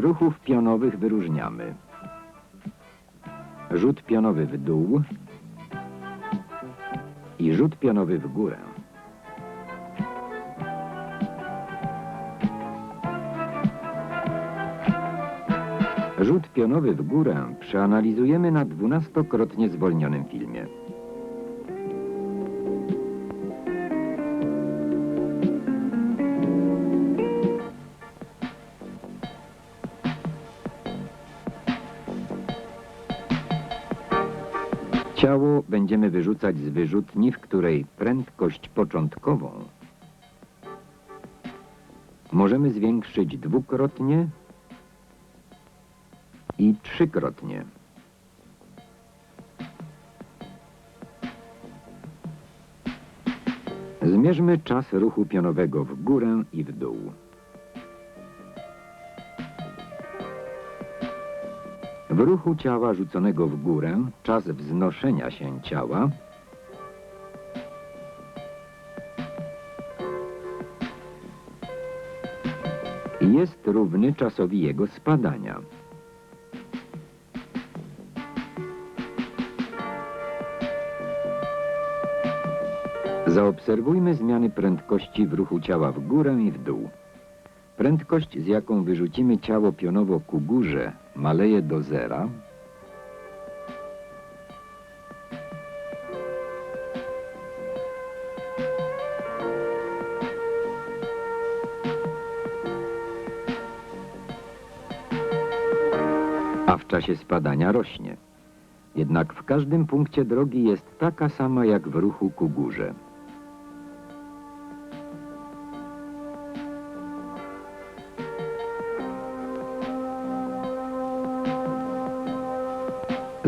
Ruchów pionowych wyróżniamy rzut pionowy w dół i rzut pionowy w górę. Rzut pionowy w górę przeanalizujemy na dwunastokrotnie zwolnionym filmie. Ciało będziemy wyrzucać z wyrzutni, w której prędkość początkową możemy zwiększyć dwukrotnie i trzykrotnie. Zmierzmy czas ruchu pionowego w górę i w dół. W ruchu ciała rzuconego w górę czas wznoszenia się ciała jest równy czasowi jego spadania. Zaobserwujmy zmiany prędkości w ruchu ciała w górę i w dół. Prędkość, z jaką wyrzucimy ciało pionowo ku górze, maleje do zera. A w czasie spadania rośnie. Jednak w każdym punkcie drogi jest taka sama jak w ruchu ku górze.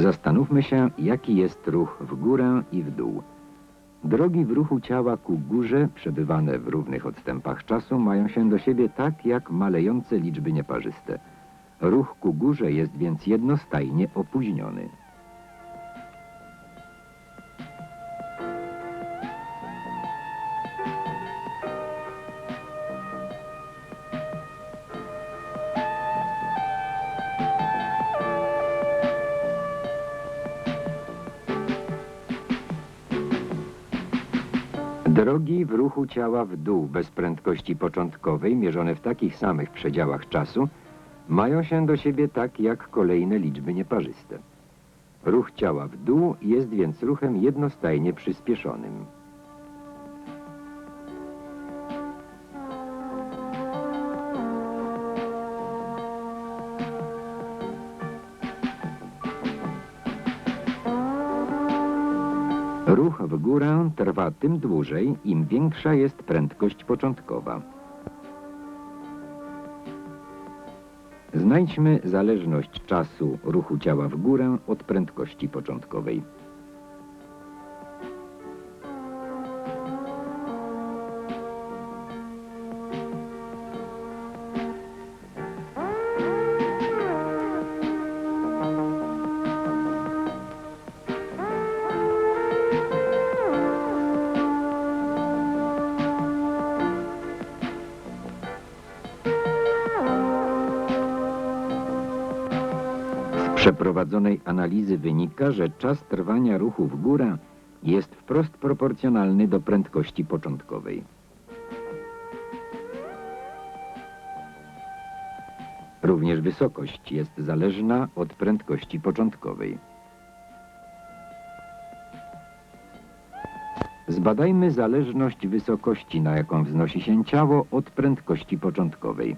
Zastanówmy się, jaki jest ruch w górę i w dół. Drogi w ruchu ciała ku górze, przebywane w równych odstępach czasu, mają się do siebie tak jak malejące liczby nieparzyste. Ruch ku górze jest więc jednostajnie opóźniony. Drogi w ruchu ciała w dół bez prędkości początkowej, mierzone w takich samych przedziałach czasu, mają się do siebie tak jak kolejne liczby nieparzyste. Ruch ciała w dół jest więc ruchem jednostajnie przyspieszonym. Górę trwa tym dłużej, im większa jest prędkość początkowa. Znajdźmy zależność czasu ruchu ciała w górę od prędkości początkowej. Przeprowadzonej analizy wynika, że czas trwania ruchu w górę jest wprost proporcjonalny do prędkości początkowej. Również wysokość jest zależna od prędkości początkowej. Zbadajmy zależność wysokości, na jaką wznosi się ciało od prędkości początkowej.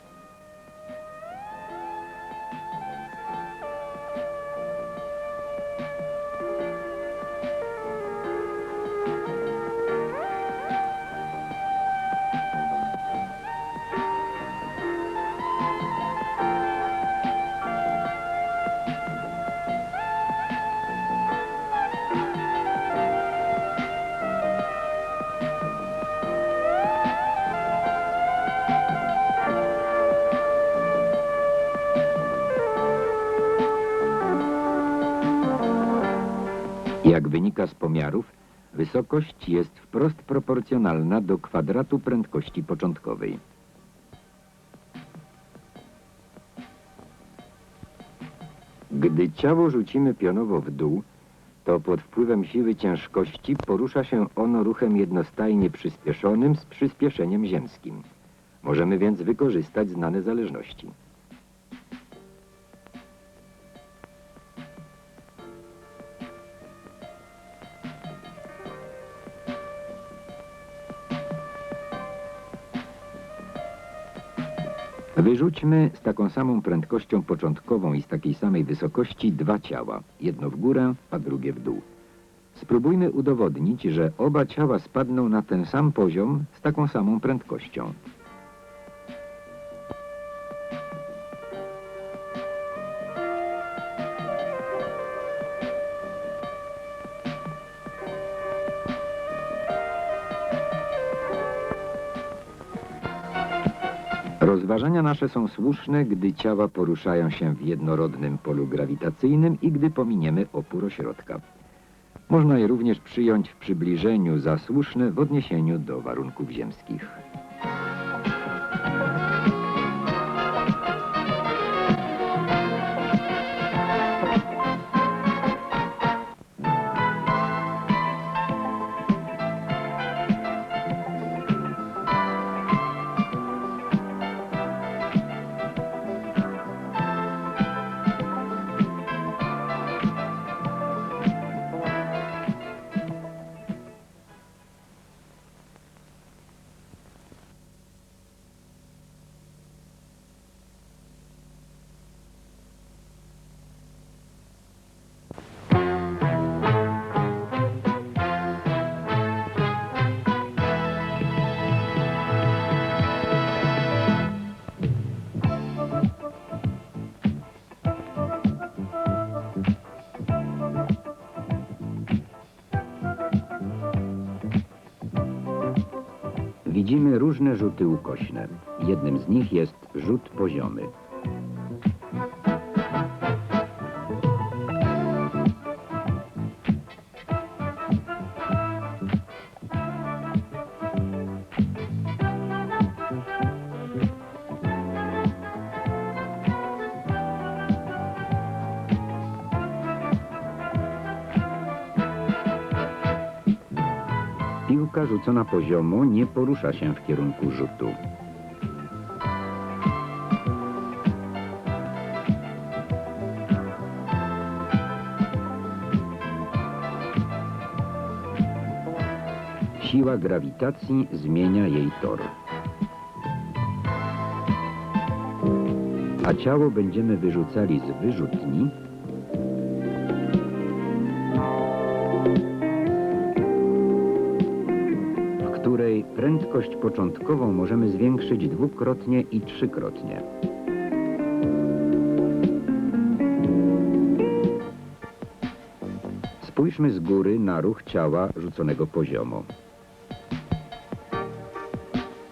Jest wprost proporcjonalna do kwadratu prędkości początkowej. Gdy ciało rzucimy pionowo w dół, to pod wpływem siły ciężkości porusza się ono ruchem jednostajnie przyspieszonym z przyspieszeniem ziemskim. Możemy więc wykorzystać znane zależności. Wyrzućmy z taką samą prędkością początkową i z takiej samej wysokości dwa ciała, jedno w górę, a drugie w dół. Spróbujmy udowodnić, że oba ciała spadną na ten sam poziom z taką samą prędkością. Rozważania nasze są słuszne, gdy ciała poruszają się w jednorodnym polu grawitacyjnym i gdy pominiemy opór ośrodka. Można je również przyjąć w przybliżeniu za słuszne w odniesieniu do warunków ziemskich. Widzimy różne rzuty ukośne. Jednym z nich jest rzut poziomy. Piłka rzucona poziomo nie porusza się w kierunku rzutu. Siła grawitacji zmienia jej tor. A ciało będziemy wyrzucali z wyrzutni, prędkość początkową możemy zwiększyć dwukrotnie i trzykrotnie. Spójrzmy z góry na ruch ciała rzuconego poziomo.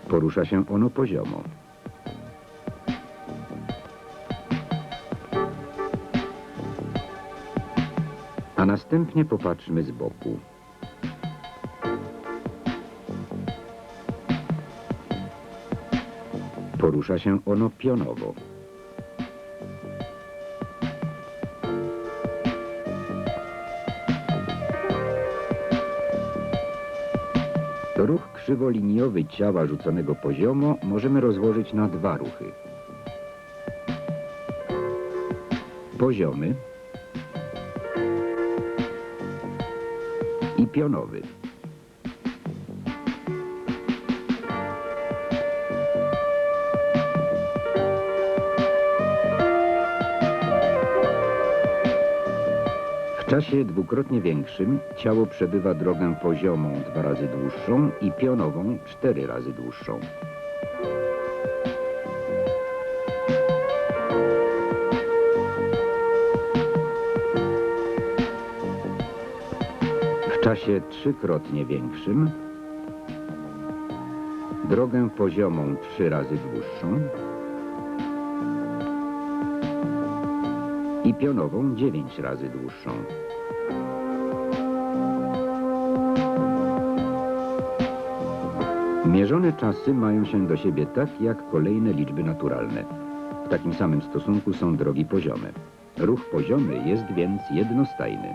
Porusza się ono poziomo. A następnie popatrzmy z boku. Porusza się ono pionowo. Ruch krzywoliniowy ciała rzuconego poziomo możemy rozłożyć na dwa ruchy. Poziomy i pionowy. Czasie dwukrotnie większym ciało przebywa drogę poziomą dwa razy dłuższą i pionową cztery razy dłuższą. W czasie trzykrotnie większym drogę poziomą trzy razy dłuższą i pionową dziewięć razy dłuższą. Mierzone czasy mają się do siebie tak jak kolejne liczby naturalne. W takim samym stosunku są drogi poziome. Ruch poziomy jest więc jednostajny.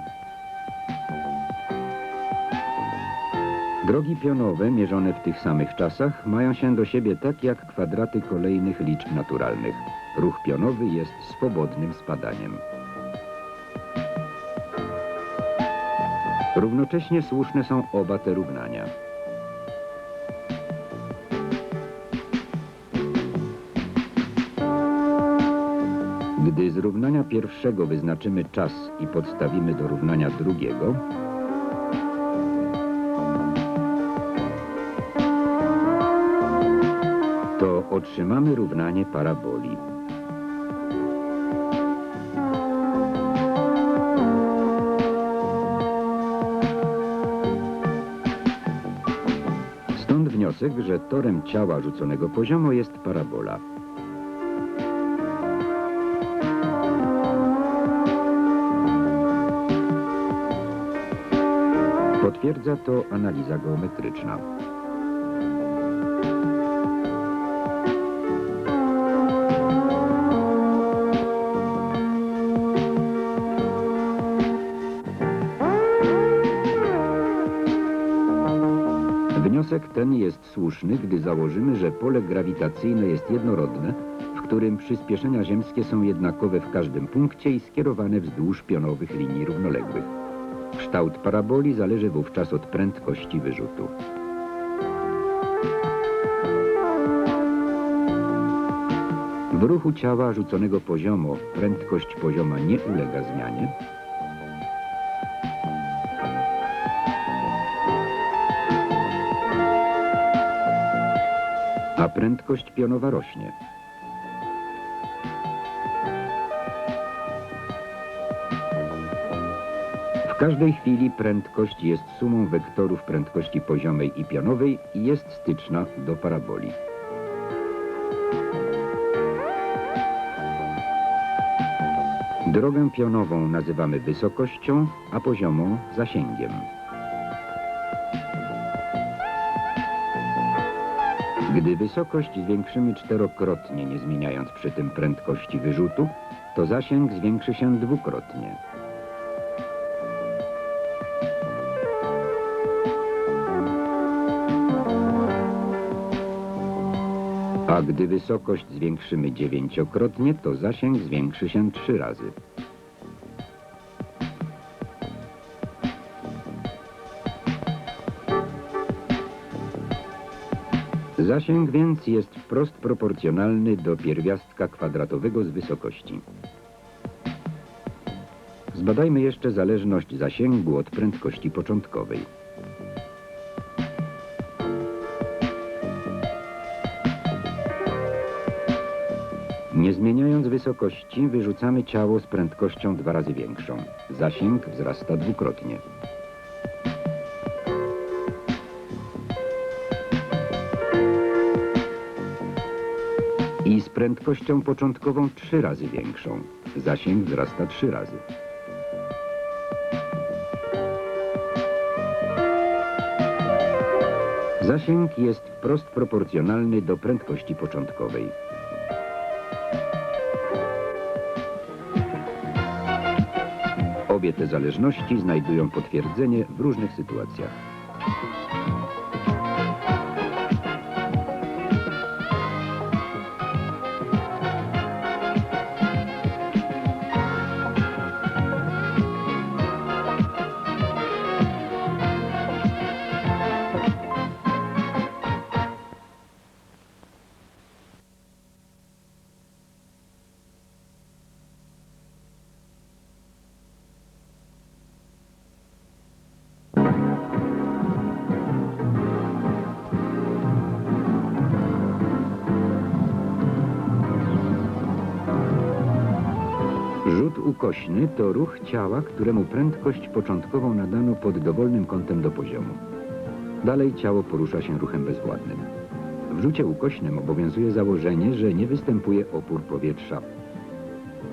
Drogi pionowe mierzone w tych samych czasach mają się do siebie tak jak kwadraty kolejnych liczb naturalnych. Ruch pionowy jest swobodnym spadaniem. Równocześnie słuszne są oba te równania. Gdy z równania pierwszego wyznaczymy czas i podstawimy do równania drugiego, to otrzymamy równanie paraboli. Wniosek, że torem ciała rzuconego poziomo jest parabola. Potwierdza to analiza geometryczna. Ten jest słuszny, gdy założymy, że pole grawitacyjne jest jednorodne, w którym przyspieszenia ziemskie są jednakowe w każdym punkcie i skierowane wzdłuż pionowych linii równoległych. Kształt paraboli zależy wówczas od prędkości wyrzutu. W ruchu ciała rzuconego poziomo prędkość pozioma nie ulega zmianie, a prędkość pionowa rośnie. W każdej chwili prędkość jest sumą wektorów prędkości poziomej i pionowej i jest styczna do paraboli. Drogę pionową nazywamy wysokością, a poziomą zasięgiem. Gdy wysokość zwiększymy czterokrotnie, nie zmieniając przy tym prędkości wyrzutu, to zasięg zwiększy się dwukrotnie. A gdy wysokość zwiększymy dziewięciokrotnie, to zasięg zwiększy się trzy razy. Zasięg więc jest wprost proporcjonalny do pierwiastka kwadratowego z wysokości. Zbadajmy jeszcze zależność zasięgu od prędkości początkowej. Nie zmieniając wysokości, wyrzucamy ciało z prędkością dwa razy większą. Zasięg wzrasta dwukrotnie. Prędkością początkową trzy razy większą. Zasięg wzrasta trzy razy. Zasięg jest wprost proporcjonalny do prędkości początkowej. Obie te zależności znajdują potwierdzenie w różnych sytuacjach. Ukośny to ruch ciała, któremu prędkość początkową nadano pod dowolnym kątem do poziomu. Dalej ciało porusza się ruchem bezwładnym. W rzucie ukośnym obowiązuje założenie, że nie występuje opór powietrza.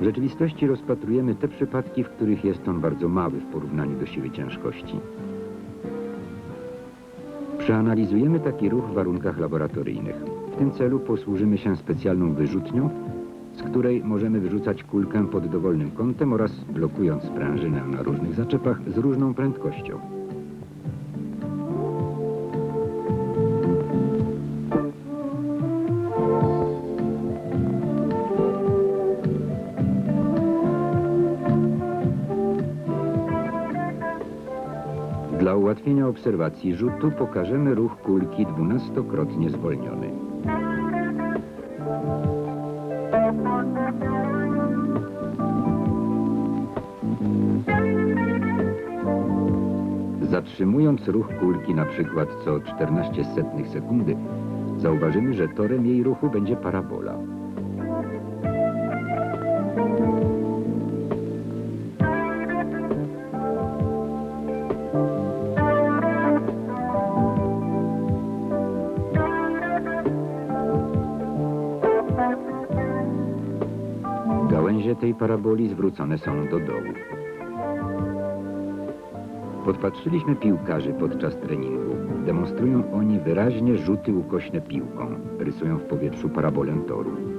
W rzeczywistości rozpatrujemy te przypadki, w których jest on bardzo mały w porównaniu do siły ciężkości. Przeanalizujemy taki ruch w warunkach laboratoryjnych. W tym celu posłużymy się specjalną wyrzutnią, z której możemy wyrzucać kulkę pod dowolnym kątem oraz blokując sprężynę na różnych zaczepach z różną prędkością. Dla ułatwienia obserwacji rzutu pokażemy ruch kulki dwunastokrotnie zwolniony. Zatrzymując ruch kulki na przykład co 14 setnych sekundy, zauważymy, że torem jej ruchu będzie parabola. Gałęzie tej paraboli zwrócone są do dołu. Podpatrzyliśmy piłkarzy podczas treningu. Demonstrują oni wyraźnie rzuty ukośne piłką. Rysują w powietrzu parabolę toru.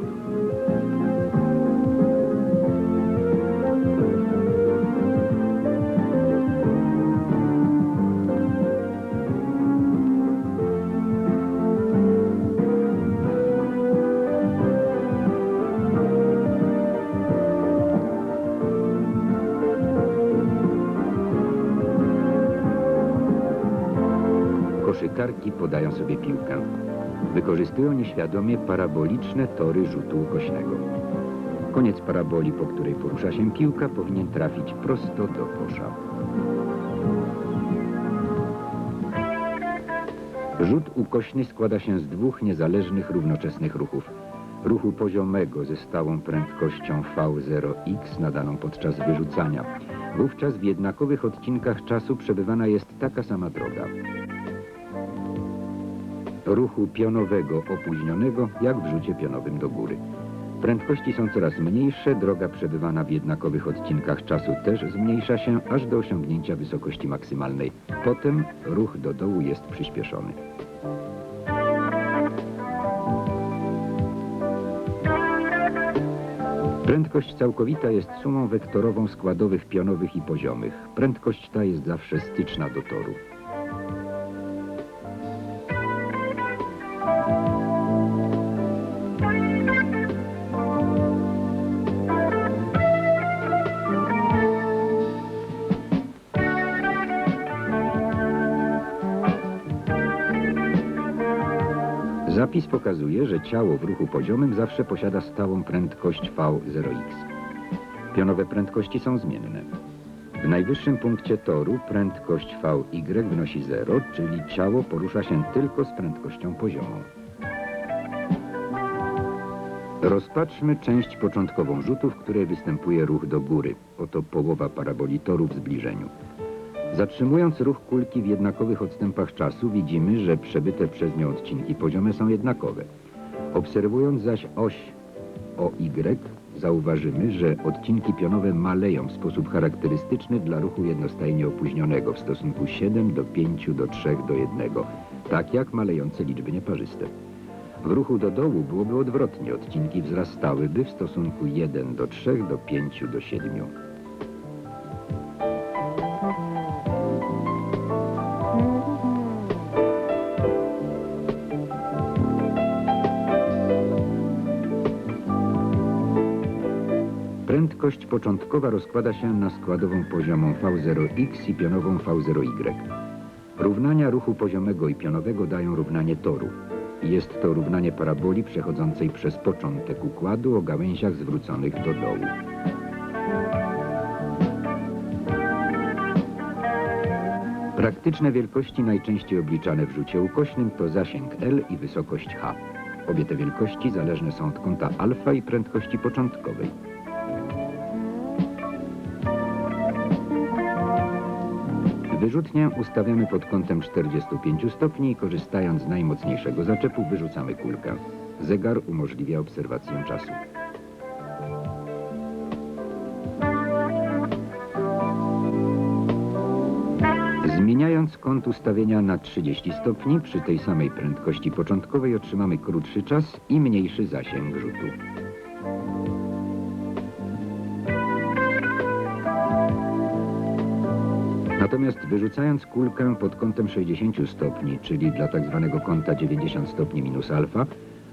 Koszykarki podają sobie piłkę. Wykorzystują nieświadomie paraboliczne tory rzutu ukośnego. Koniec paraboli, po której porusza się piłka, powinien trafić prosto do kosza. Rzut ukośny składa się z dwóch niezależnych równoczesnych ruchów. Ruchu poziomego ze stałą prędkością V0x nadaną podczas wyrzucania. Wówczas w jednakowych odcinkach czasu przebywana jest taka sama droga ruchu pionowego opóźnionego, jak w rzucie pionowym do góry. Prędkości są coraz mniejsze, droga przebywana w jednakowych odcinkach czasu też zmniejsza się, aż do osiągnięcia wysokości maksymalnej. Potem ruch do dołu jest przyspieszony. Prędkość całkowita jest sumą wektorową składowych pionowych i poziomych. Prędkość ta jest zawsze styczna do toru. Pokazuje, że ciało w ruchu poziomym zawsze posiada stałą prędkość V0x. Pionowe prędkości są zmienne. W najwyższym punkcie toru prędkość VY wynosi 0, czyli ciało porusza się tylko z prędkością poziomą. Rozpatrzmy część początkową rzutu, w której występuje ruch do góry. Oto połowa paraboli toru w zbliżeniu. Zatrzymując ruch kulki w jednakowych odstępach czasu widzimy, że przebyte przez nią odcinki poziome są jednakowe. Obserwując zaś oś OY zauważymy, że odcinki pionowe maleją w sposób charakterystyczny dla ruchu jednostajnie opóźnionego w stosunku 7 do 5 do 3 do 1, tak jak malejące liczby nieparzyste. W ruchu do dołu byłoby odwrotnie, odcinki wzrastałyby w stosunku 1 do 3 do 5 do 7. Prędkość początkowa rozkłada się na składową poziomą V0x i pionową V0y. Równania ruchu poziomego i pionowego dają równanie toru. Jest to równanie paraboli przechodzącej przez początek układu o gałęziach zwróconych do dołu. Praktyczne wielkości najczęściej obliczane w rzucie ukośnym to zasięg L i wysokość H. Obie te wielkości zależne są od kąta alfa i prędkości początkowej. Wyrzutnię ustawiamy pod kątem 45 stopni i korzystając z najmocniejszego zaczepu wyrzucamy kulkę. Zegar umożliwia obserwację czasu. Zmieniając kąt ustawienia na 30 stopni przy tej samej prędkości początkowej otrzymamy krótszy czas i mniejszy zasięg rzutu. Natomiast wyrzucając kulkę pod kątem 60 stopni, czyli dla tak zwanego kąta 90 stopni minus alfa,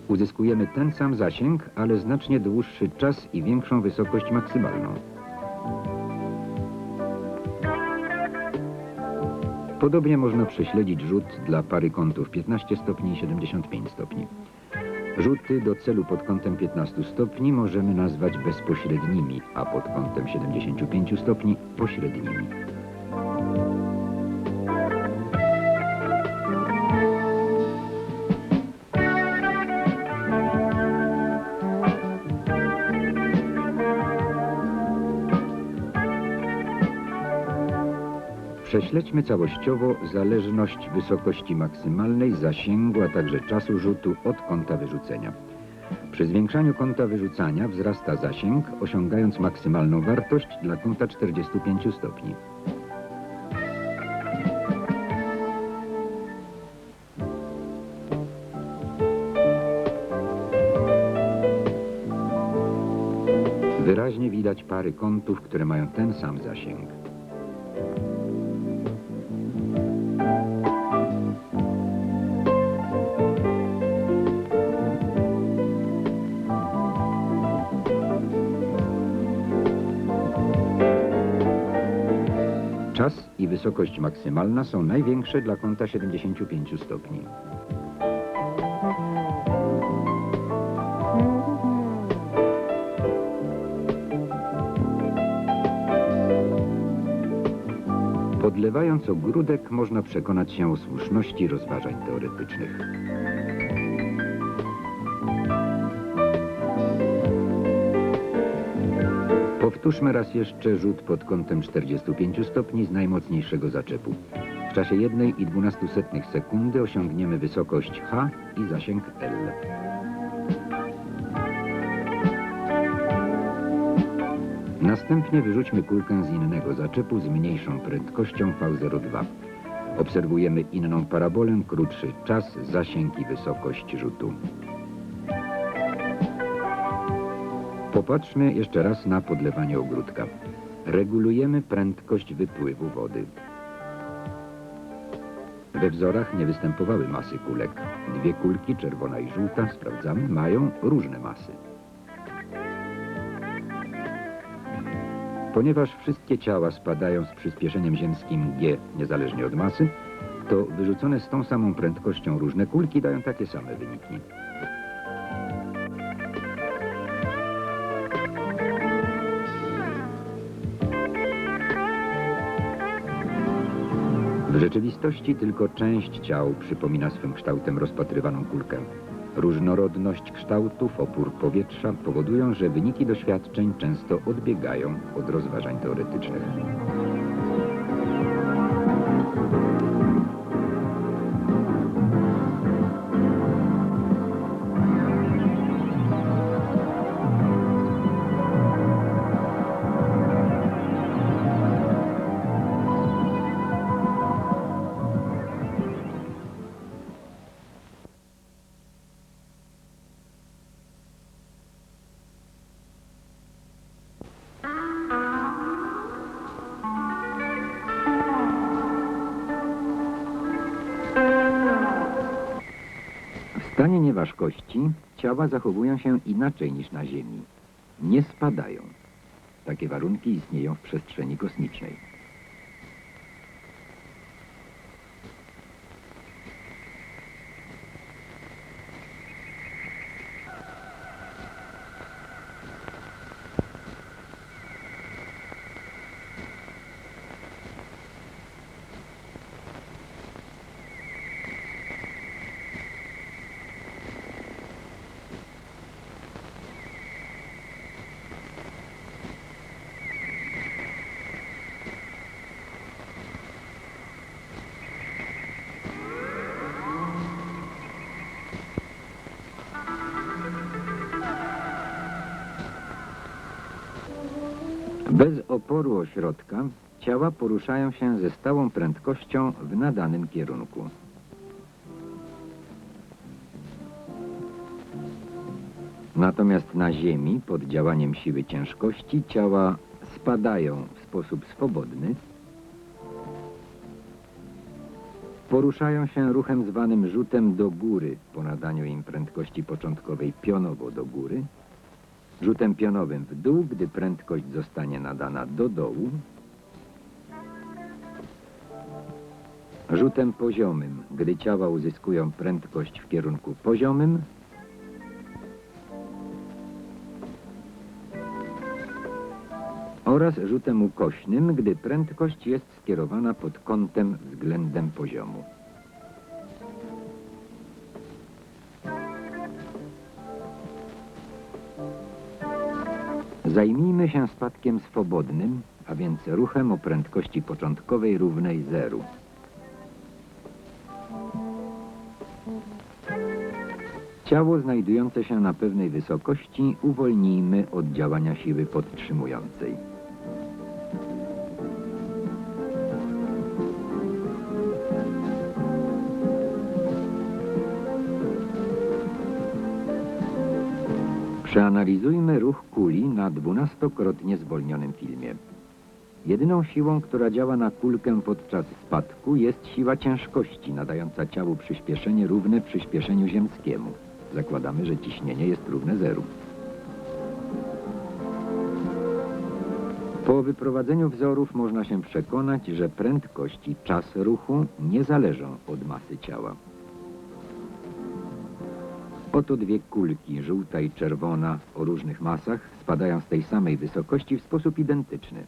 uzyskujemy ten sam zasięg, ale znacznie dłuższy czas i większą wysokość maksymalną. Podobnie można prześledzić rzut dla pary kątów 15 stopni i 75 stopni. Rzuty do celu pod kątem 15 stopni możemy nazwać bezpośrednimi, a pod kątem 75 stopni pośrednimi. Prześledźmy całościowo zależność wysokości maksymalnej, zasięgu, a także czasu rzutu od kąta wyrzucenia. Przy zwiększaniu kąta wyrzucania wzrasta zasięg, osiągając maksymalną wartość dla kąta 45 stopni. Wyraźnie widać pary kątów, które mają ten sam zasięg. Wysokość maksymalna są największe dla kąta 75 stopni. Podlewając ogródek można przekonać się o słuszności rozważań teoretycznych. Powtórzmy raz jeszcze rzut pod kątem 45 stopni z najmocniejszego zaczepu. W czasie 1,12 sekundy osiągniemy wysokość H i zasięg L. Następnie wyrzućmy kulkę z innego zaczepu z mniejszą prędkością V02. Obserwujemy inną parabolę, krótszy czas, zasięg i wysokość rzutu. Popatrzmy jeszcze raz na podlewanie ogródka. Regulujemy prędkość wypływu wody. We wzorach nie występowały masy kulek. Dwie kulki, czerwona i żółta, sprawdzamy, mają różne masy. Ponieważ wszystkie ciała spadają z przyspieszeniem ziemskim g niezależnie od masy, to wyrzucone z tą samą prędkością różne kulki dają takie same wyniki. Rzeczywistości tylko część ciał przypomina swym kształtem rozpatrywaną kulkę. Różnorodność kształtów, opór powietrza powodują, że wyniki doświadczeń często odbiegają od rozważań teoretycznych. Stanie nieważkości ciała zachowują się inaczej niż na Ziemi. Nie spadają. Takie warunki istnieją w przestrzeni kosmicznej. Bez oporu ośrodka ciała poruszają się ze stałą prędkością w nadanym kierunku. Natomiast na Ziemi pod działaniem siły ciężkości ciała spadają w sposób swobodny Poruszają się ruchem zwanym rzutem do góry po nadaniu im prędkości początkowej pionowo do góry, rzutem pionowym w dół, gdy prędkość zostanie nadana do dołu, rzutem poziomym, gdy ciała uzyskują prędkość w kierunku poziomym, oraz rzutem ukośnym, gdy prędkość jest skierowana pod kątem względem poziomu. Zajmijmy się spadkiem swobodnym, a więc ruchem o prędkości początkowej równej zeru. Ciało znajdujące się na pewnej wysokości uwolnijmy od działania siły podtrzymującej. Przeanalizujmy ruch kuli na dwunastokrotnie zwolnionym filmie. Jedyną siłą, która działa na kulkę podczas spadku jest siła ciężkości, nadająca ciału przyspieszenie równe przyspieszeniu ziemskiemu. Zakładamy, że ciśnienie jest równe zeru. Po wyprowadzeniu wzorów można się przekonać, że prędkość i czas ruchu nie zależą od masy ciała. Oto dwie kulki, żółta i czerwona, o różnych masach, spadają z tej samej wysokości w sposób identyczny.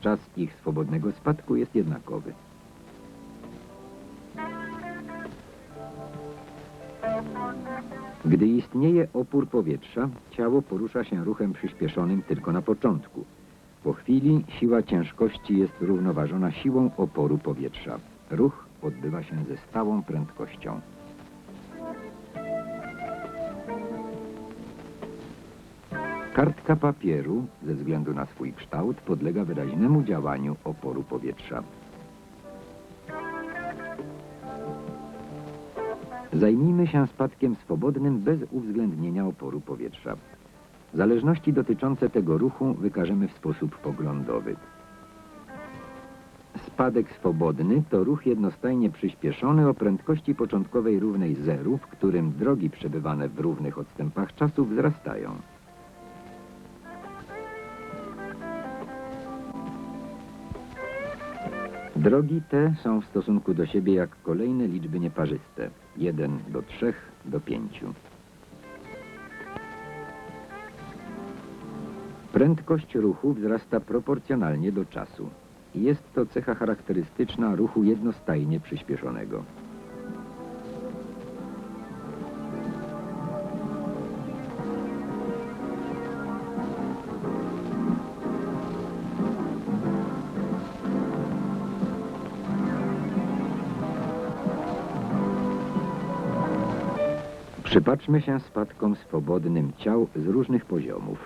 Czas ich swobodnego spadku jest jednakowy. Gdy istnieje opór powietrza, ciało porusza się ruchem przyspieszonym tylko na początku. Po chwili siła ciężkości jest równoważona siłą oporu powietrza. Ruch odbywa się ze stałą prędkością. Kartka papieru, ze względu na swój kształt, podlega wyraźnemu działaniu oporu powietrza. Zajmijmy się spadkiem swobodnym bez uwzględnienia oporu powietrza. Zależności dotyczące tego ruchu wykażemy w sposób poglądowy. Spadek swobodny to ruch jednostajnie przyspieszony o prędkości początkowej równej zeru, w którym drogi przebywane w równych odstępach czasu wzrastają. Drogi te są w stosunku do siebie jak kolejne liczby nieparzyste. 1 do 3 do 5. Prędkość ruchu wzrasta proporcjonalnie do czasu. Jest to cecha charakterystyczna ruchu jednostajnie przyspieszonego. Przypatrzmy się spadkom swobodnym ciał z różnych poziomów.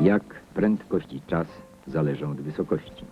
Jak prędkość i czas zależą od wysokości.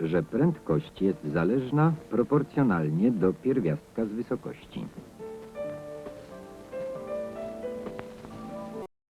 Że prędkość jest zależna proporcjonalnie do pierwiastka z wysokości.